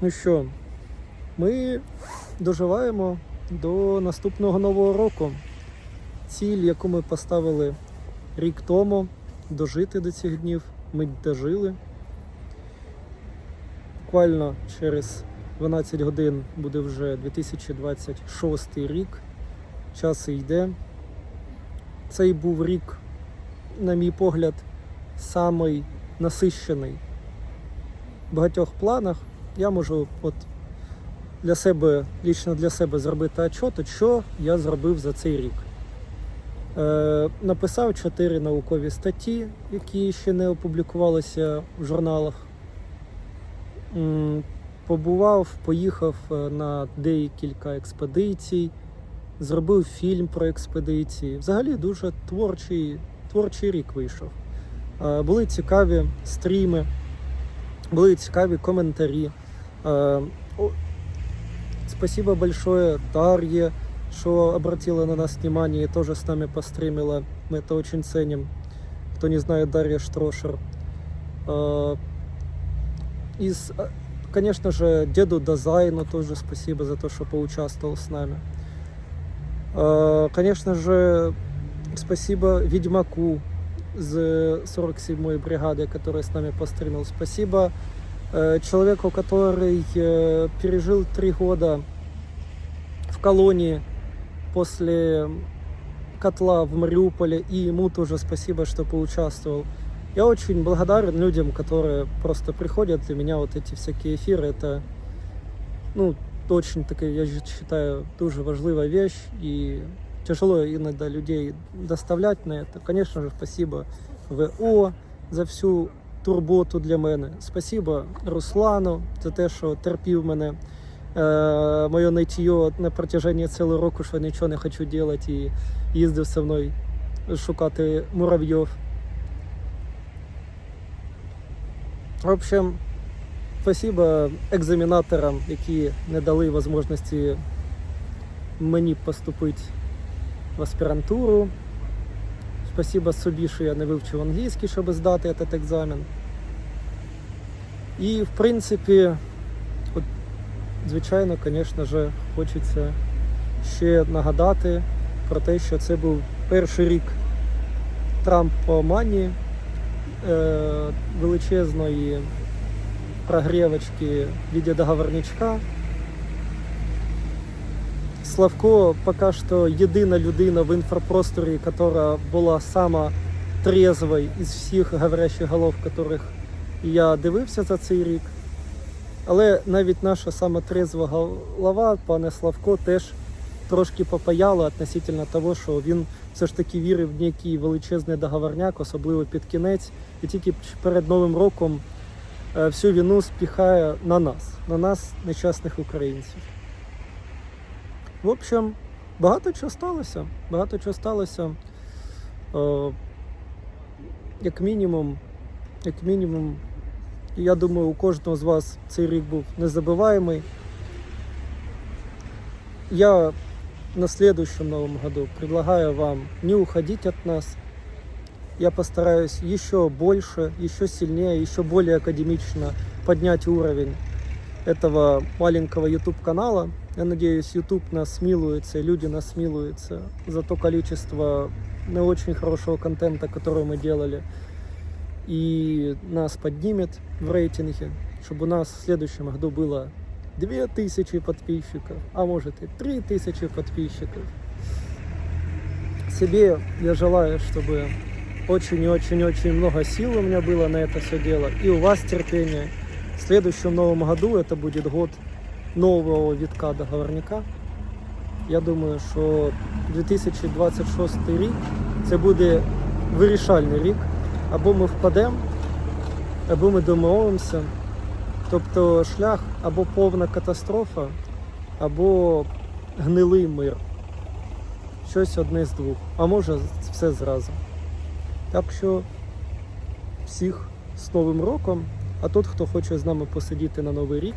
Ну що, ми доживаємо до наступного нового року. Ціль, яку ми поставили рік тому, дожити до цих днів, ми дожили. Буквально через 12 годин буде вже 2026 рік. Час йде. Цей був рік, на мій погляд, самий насищений в багатьох планах. Я можу от для себе, лічно для себе зробити отчет, от що я зробив за цей рік. Е, написав чотири наукові статті, які ще не опублікувалися в журналах. Побував, поїхав е, на декілька експедицій, зробив фільм про експедиції. Взагалі дуже творчий, творчий рік вийшов. Е, Були цікаві стріми, були цікаві коментарі. Е, о, Спасибо большое Дарье, что обратила на нас внимание и тоже с нами постримила. Мы это очень ценим. Кто не знает, Дарья Штрошер. Э, Из, э, конечно же, деду Дазайну тоже спасибо за то, что поучаствовал с нами. Э, Конечно же, спасибо Ведьмаку из 47-й бригады, который с нами постримил. Спасибо э, человеку, который э, пережил три года в колонии после котла в Мариуполе, и ему тоже спасибо, что поучаствовал. Я очень благодарен людям, которые просто приходят для меня вот эти всякие эфиры. Это, ну, очень такая, я считаю, дуже важливая вещь, и тяжело иногда людей доставлять на это. Конечно же, спасибо ВО за всю турботу для мене. Спасибо Руслану за те, що терпів мене. Е, моє нытье на протяжении цілого року, що нічого не хочу робити, і їздив зі мною шукати муравйов. В общем, спасибо екзаменаторам, які не дали можливості мені поступити в аспірантуру. Спасибо собі, що я не вивчив англійський, щоб здати цей екзамен. І, в принципі, от, звичайно, звісно ж, хочеться ще нагадати про те, що це був перший рік Трампоманії, е, величезної прогрівочки в виде договорничка. Славко поки що єдина людина в інфопросторі, яка була сама трезвою із всіх говорящих голов, яких я дивився за цей рік. Але навіть наша сама трезва голова, пане Славко, теж трошки попаяла относительно того, що він все ж таки вірив в некий величезний договорняк, особливо під кінець, і тільки перед Новим роком е, всю вину спіхає на нас, на нас, нещасних українців. В общем, багато чого сталося. Багато чого сталося. Е, Як мінімум, як мінімум, я думаю, у кожного з вас цей рік був незабываемый. Я на следующем Новом году предлагаю вам не уходить от нас. Я постараюсь еще больше, еще сильнее, еще более академично поднять уровень этого маленького YouTube канала. Я надеюсь, YouTube нас смилуется, и люди нас смилуются за то количество не очень хорошего контента, который мы делали. И нас поднимет в рейтинге, чтобы у нас в следующем году было 2000 подписчиков, а может и 3000 подписчиков. Себе я желаю, чтобы очень и очень-очень много сил у меня было на это все дело, и у вас терпение. В следующем новом году это будет год нового витка договорника. Я думаю, що 2026 рік це буде вирішальний рік. Або ми впадемо, або ми домовимося. Тобто шлях або повна катастрофа, або гнилий мир. Щось одне з двох. А може все зразу. Так що всіх з Новим роком. А тот, хто хоче з нами посидіти на Новий рік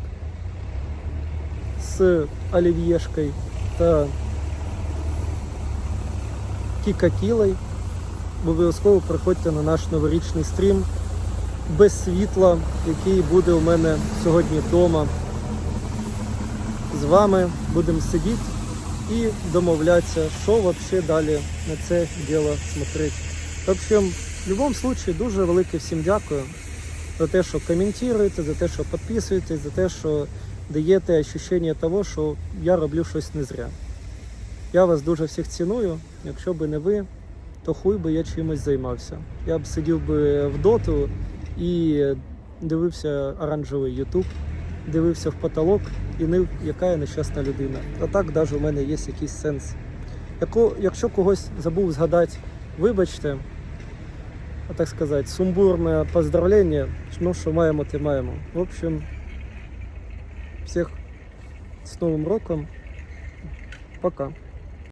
з олів'єшкою та кікакілой, обов'язково приходьте на наш новорічний стрім без світла, який буде у мене сьогодні вдома з вами будемо сидіти і домовлятися, що взагалі далі на це діло смотреть. В общем, в будь-якому випадку дуже велике всім дякую за те, що коментуєте, за те, що підписуєтесь, за те, що даєте відчуття того, що я роблю щось не зря. Я вас дуже всіх ціную. Якщо б не ви, то хуй би я чимось займався. Я б сидів би в доту і дивився оранжевий Ютуб, дивився в потолок і нив, яка я нещасна людина. А так навіть у мене є якийсь сенс. Якщо когось забув згадати, вибачте, а так сказати, сумбурне поздравлення, ну що маємо, те маємо. В общем, всіх с Новым роком. Пока.